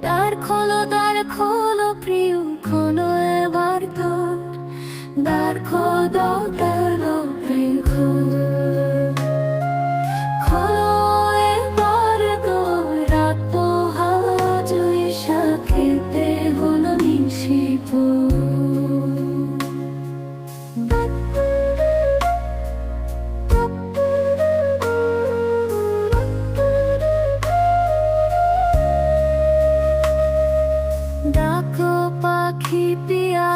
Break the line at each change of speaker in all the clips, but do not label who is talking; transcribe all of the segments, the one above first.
দ্বার খোলো দ্বার খোলো প্রিয় খোলো এবার তো দ্বার খোলো খোলো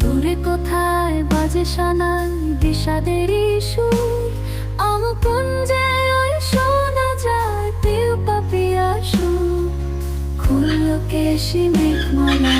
দূরে কোথায় বাজে সানাই বিষাদের সুর আমকুঞ্জে ওই শোনা যায়, পিউ পাপিয়া সুর খুললো কেশি মেঘমালা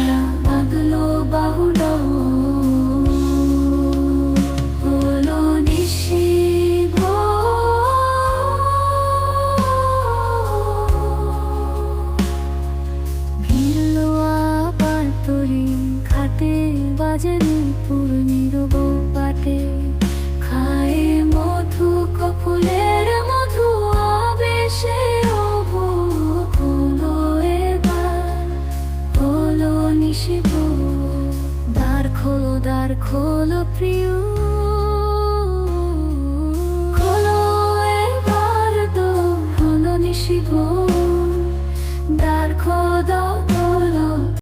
খোলো প্রিয়